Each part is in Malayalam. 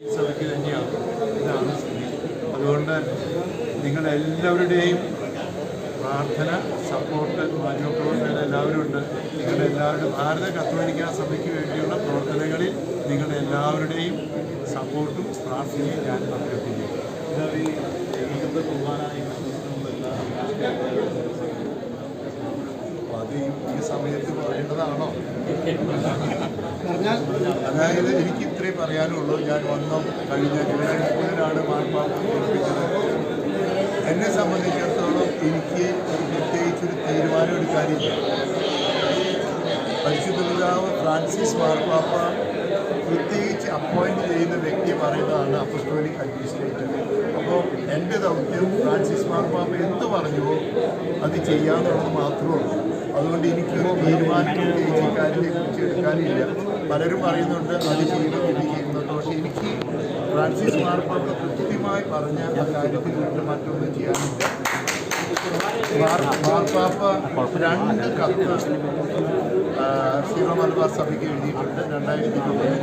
സഭയ്ക്ക് തന്നെയാണ് ഇതാണ് സ്ഥിതി. അതുകൊണ്ട് നിങ്ങളെല്ലാവരുടെയും പ്രാർത്ഥന സപ്പോർട്ട് മാധ്യമപ്രവർത്തകർ എല്ലാവരും ഉണ്ട്. നിങ്ങളുടെ എല്ലാവരുടെ ഭാരത കത്തോലിക്ക സഭയ്ക്ക് വേണ്ടിയുള്ള പ്രവർത്തനങ്ങളിൽ നിങ്ങളുടെ എല്ലാവരുടെയും സപ്പോർട്ടും പ്രാർത്ഥനയും ഞാൻ അഭ്യർത്ഥിക്കുന്നു അത് ഈ സമയത്ത് പറയേണ്ടതാണോ അതായത് എനിക്ക് ഇത്രേ പറയാനുള്ളൂ. ഞാൻ വന്ന കഴിഞ്ഞ ജൂലൈ മുപ്പതിനാണ് മാർപ്പാപ്പ ഏൽപ്പിച്ചത്. എന്നെ സംബന്ധിച്ചിടത്തോളം എനിക്ക് പ്രത്യേകിച്ചൊരു തീരുമാനം എടുക്കാനില്ല പരിശുദ്ധ പിതാവ് ഫ്രാൻസിസ് മാർപ്പാപ്പ പ്രത്യേകിച്ച് അപ്പോയിന്റ് ചെയ്യുന്ന വ്യക്തി പറയുന്നതാണ് അപ്പസ്റ്റോലിക് അഡ്മിനിസ്ട്രേറ്റർ. അപ്പോൾ എന്റെ ദൗത്യം ഫ്രാൻസിസ് മാർപ്പാപ്പ എന്ത് പറഞ്ഞുവോ അത് ചെയ്യാമെന്നുള്ളത് മാത്രമേ ഉള്ളൂ. അതുകൊണ്ട് എനിക്കൊരു തീരുമാനം ഈ കാര്യത്തെക്കുറിച്ച് എടുക്കാനില്ല. പലരും പറയുന്നുണ്ട് അത് ചെയ്യണം ചെയ്യുന്നുണ്ട് പക്ഷേ എനിക്ക് ഫ്രാൻസിസ് മാർപ്പാപ്പ കൃത്യമായി പറഞ്ഞ ആ കാര്യത്തിൽ വിട്ട് മറ്റൊന്നും ചെയ്യാനില്ല. മാർ- മാർപ്പാപ്പ രണ്ട് കത്ത് സീറോ മലബാർ സഭയ്ക്ക് എഴുതിയിട്ടുണ്ട്. രണ്ടായിരത്തി മൂന്നിനും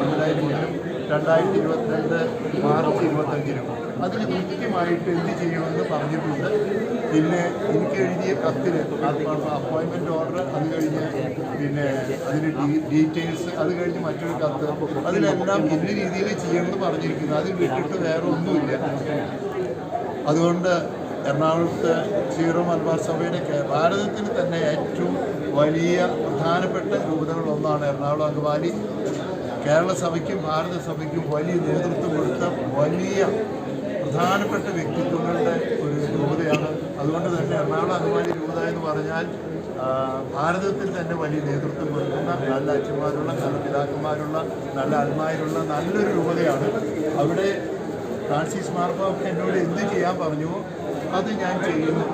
രണ്ടായിരത്തി ഇരുപത്തിരണ്ട് മാർച്ച് ഇരുപത്തഞ്ചിനും അതിൽ കൃത്യമായിട്ട് എന്ത് ചെയ്യണമെന്ന് പറഞ്ഞിട്ടുണ്ട്. പിന്നെ എനിക്ക് എഴുതിയ കത്തിൽ അപ്പോയിൻമെന്റ് ഓർഡർ അത് കഴിഞ്ഞ് പിന്നെ അതിന് ഡീറ്റെയിൽസ് അത് കഴിഞ്ഞ് മറ്റൊരു കത്ത്. അതിലെല്ലാം ഇന്ന രീതിയിൽ ചെയ്യണമെന്ന് പറഞ്ഞിരിക്കുന്നു. അതിൽ വിട്ടിട്ട് വേറെ ഒന്നുമില്ല. അതുകൊണ്ട് എറണാകുളത്ത് സീറോ മലബാർ സഭയുടെ ഭാരതത്തിന് തന്നെ ഏറ്റവും വലിയ പ്രധാനപ്പെട്ട രൂപതകളൊന്നാണ് എറണാകുളം അങ്കമാലി. കേരള സഭയ്ക്കും ഭാരത സഭയ്ക്കും വലിയ നേതൃത്വം കൊടുത്ത വലിയ പ്രധാനപ്പെട്ട വ്യക്തിത്വങ്ങളുടെ ഒരു രൂപതയാണ്. അതുകൊണ്ട് തന്നെ എറണാകുളം അങ്കമാലി രൂപത എന്ന് പറഞ്ഞാൽ ഭാരതത്തിൽ തന്നെ വലിയ നേതൃത്വം കൊടുക്കുന്ന നല്ല അച്ഛന്മാരുള്ള നല്ല പിതാക്കന്മാരുള്ള നല്ല അന്മാരുള്ള നല്ലൊരു രൂപതയാണ്. അവിടെ ഫ്രാൻസിസ് മാർപ്പാപ്പ എന്നോട് എന്ത് ചെയ്യാൻ പറഞ്ഞു അത് ഞാൻ ചെയ്യുന്നു.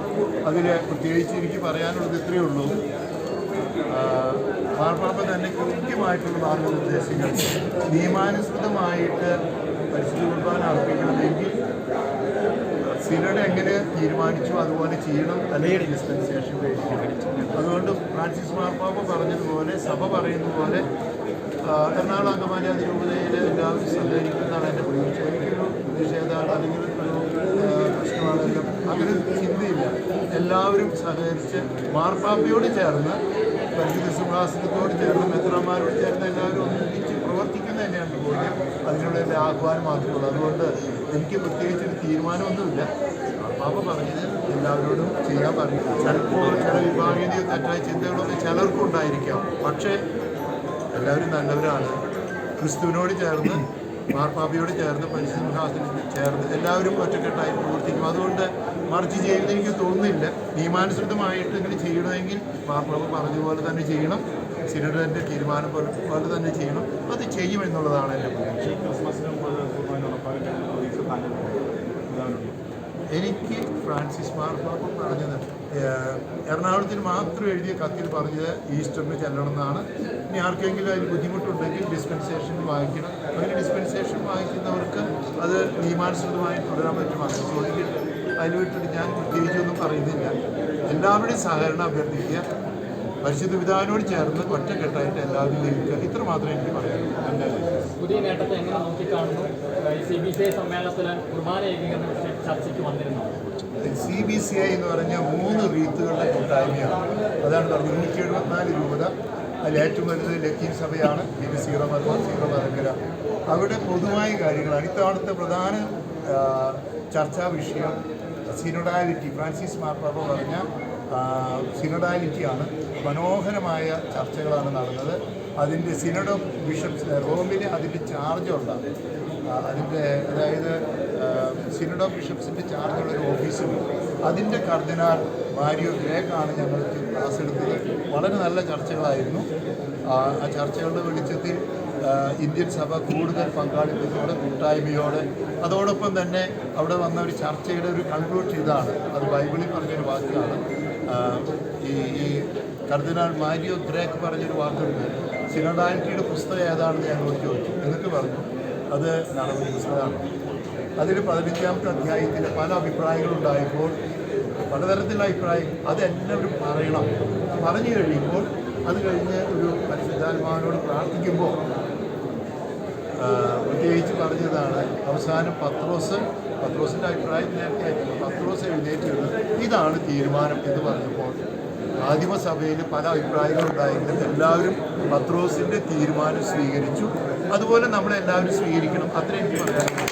അതിൽ പ്രത്യേകിച്ച് എനിക്ക് പറയാനുള്ളത് ഇത്രയേ ഉള്ളൂ. മാർപ്പാപ്പ തന്നെ കൃത്യമായിട്ടുള്ള മാർഗനിർദ്ദേശങ്ങൾ നിയമാനുസൃതമായിട്ട് പരിശുദ്ധ കുർബാന അർപ്പിക്കണമെങ്കിൽ സിനഡ് എങ്ങനെ തീരുമാനിച്ചു അതുപോലെ ചെയ്യണം അല്ലെങ്കിൽ ഡിസ്പെൻസേഷൻ അതുകൊണ്ട് ഫ്രാൻസിസ് മാർപ്പാപ്പ പറഞ്ഞതുപോലെ സഭ പറയുന്ന പോലെ എറണാകുളം അംഗമാലി അതിരൂപതയിൽ എല്ലാവരും സഹകരിക്കുന്നതാണ് എന്റെ പ്രതീക്ഷ എനിക്കൊരു പ്രതിഷേധമാണ് അല്ലെങ്കിൽ ഒരു പ്രശ്നമാണ്? അങ്ങനെ ചിന്തയില്ല. എല്ലാവരും സഹകരിച്ച് മാർപ്പാപ്പയോട് ചേർന്ന് പരിശുദ്ധ സിംഹാസനത്തോട് ചേർന്ന് മെത്രമാരോട് ചേർന്ന് എല്ലാവരും ഒന്നിച്ച് പ്രവർത്തിക്കുന്ന തന്നെയാണ് ബോധ്യം. അതിനുള്ള എന്റെ ആഹ്വാനം മാത്രമേ ഉള്ളൂ. അതുകൊണ്ട് എനിക്ക് പ്രത്യേകിച്ച് ഒരു തീരുമാനമൊന്നുമില്ല. മാർപ്പാപ്പ പറഞ്ഞത് എല്ലാവരോടും ചെയ്യാൻ പറഞ്ഞു. ചിലപ്പോൾ ചില വിഭാഗീയതയോ തെറ്റായ ചിന്തകളൊക്കെ ചിലർക്കും ഉണ്ടായിരിക്കാം. പക്ഷേ എല്ലാവരും നല്ലവരാണ്. ക്രിസ്തുവിനോട് ചേർന്ന് മാർപ്പാപ്പയോട് ചേർന്ന് പരിശുദ്ധാസനത്തിൽ ചേർന്ന് എല്ലാവരും ഒറ്റക്കെട്ടായി പ്രവർത്തിക്കും. അതുകൊണ്ട് മറിച്ച് ചെയ്യുന്നത് എനിക്ക് തോന്നുന്നില്ല. നിയമാനുസൃതമായിട്ട് ഇങ്ങനെ ചെയ്യണമെങ്കിൽ മാർപ്പാപ്പ പറഞ്ഞതുപോലെ തന്നെ ചെയ്യണം. സിനഡിന്റെ തീരുമാനം പോലെ തന്നെ ചെയ്യണം. അത് ചെയ്യുമെന്നുള്ളതാണ് എന്റെ പ്രതീക്ഷ. എനിക്ക് ഫ്രാൻസിസ് മാർപ്പാപ്പ പറഞ്ഞത് എറണാകുളത്തിൽ മാത്രം എഴുതിയ കത്തിൽ പറഞ്ഞത് ഈസ്റ്ററിന് ചെല്ലണം എന്നാണ് ഇനി ആർക്കെങ്കിലും അതിൽ ബുദ്ധിമുട്ടുണ്ടെങ്കിൽ ഡിസ്പെൻസേഷൻ വാങ്ങിക്കണം അങ്ങനെ ഡിസ്പെൻസേഷൻ വാങ്ങിക്കുന്നവർക്ക് അത് നിയമാനുസൃതമായി തുടരാൻ പറ്റും. അതുകൊണ്ട് അതിൽ വിട്ടിട്ട് ഞാൻ പ്രത്യേകിച്ചൊന്നും പറയുന്നില്ല. എല്ലാവരുടെയും സഹകരണം അഭ്യർത്ഥിക്കുക. പരിശുദ്ധ വിധാനോട് ചേർന്ന് ഒറ്റക്കെട്ടായിട്ട് എല്ലാവരും ലഭിക്കുക ഇത്ര മാത്രമേ എനിക്ക് പറയാനുള്ളൂ. എന്റെ പുതിയ നേട്ടത്തെ എങ്ങനെ നോക്കിക്കാണുന്നു? സി ബി സി ഐ സമ്മേളനത്തിൽ കുർബാന ഏകീകരണ വിഷയം ചർച്ചയ്ക്ക് വന്നിരുന്നു. സി ബി സി ഐ എന്ന് പറഞ്ഞ മൂന്ന് റീത്തുകളുടെ കൂട്ടായ്മയാണ്. അതാണ് പറഞ്ഞത് നൂറ്റി എഴുപത്തിനാല് രൂപത. അതിൽ ഏറ്റവും വലുത് ലത്തീൻ സഭയാണ്. പിന്നെ സീറോ മലബാർ സീറോ മലങ്കര അവിടെ പൊതുവായ കാര്യങ്ങളാണ്. ഇത്തവണത്തെ പ്രധാന ചർച്ചാ വിഷയം സിനോഡാലിറ്റി. ഫ്രാൻസിസ് മാർപ്പാപ്പ പറഞ്ഞ സിനോഡാലിറ്റിയാണ് മനോഹരമായ ചർച്ചകളാണ് നടന്നത്. അതിന്റെ സിനഡ് ഓഫ് ബിഷപ്സ് റോമിന് അതിന്റെ ചാർജുള്ള ആ, അതിന്റെ അതായത് സിനഡ് ഓഫ് ബിഷപ്സിന്റെ ചാർജുള്ള ഒരു ഓഫീസുണ്ട് അതിന്റെ കർദിനാൾ മാരിയോ ഗ്രേക്കാണ് ഞങ്ങൾക്ക് ക്ലാസ് എടുത്തത്. വളരെ നല്ല ചർച്ചകളായിരുന്നു. ആ ചർച്ചകളുടെ വെളിച്ചത്തിൽ ഇന്ത്യൻ സഭ കൂടുതൽ പങ്കാളിത്തത്തോടെ കൂട്ടായ്മയോടെ അതോടൊപ്പം തന്നെ അവിടെ വന്ന ഒരു ചർച്ചയുടെ ഒരു കൺക്ലൂഡ് ചെയ്താണ് അത് ബൈബിളിൽ പറഞ്ഞൊരു വാക്കാണ്. ഈ ഈ കർദിനാൾ മാരിയോ ഗ്രേക്ക് പറഞ്ഞൊരു വാക്കുണ്ട്. സിനഡാലിറ്റിയുടെ പുസ്തകം ഏതാണെന്ന് നോക്കി ചോദിച്ചു. എന്നിട്ട് പറഞ്ഞു അത് നടപടി പുസ്തകമാണ്. അതിൽ പതിനഞ്ചാമത്തെ അധ്യായത്തിൽ പല അഭിപ്രായങ്ങളുണ്ടായപ്പോൾ പലതരത്തിലുള്ള അഭിപ്രായം അതെല്ലാവരും പറയണം. പറഞ്ഞു കഴിയുമ്പോൾ അത് കഴിഞ്ഞ് ഒരു പരിശുദ്ധാത്മാവിനോട് പ്രാർത്ഥിക്കുമ്പോൾ പ്രത്യേകിച്ച് പറഞ്ഞതാണ് അവസാനം പത്രോസ് പത്രോസിന്റെ അഭിപ്രായം നേരത്തെ. പത്രോസ് എഴുന്നേറ്റ് ഇതാണ് തീരുമാനം എന്ന് പറഞ്ഞപ്പോൾ ആദിമസഭയിൽ പല അഭിപ്രായങ്ങളുണ്ടായെങ്കിലും എല്ലാവരും പത്രോസിന്റെ തീരുമാനം സ്വീകരിച്ചു. അതുപോലെ നമ്മളെല്ലാവരും സ്വീകരിക്കണം. അത്രയും എനിക്ക് പറയാനുള്ളൂ.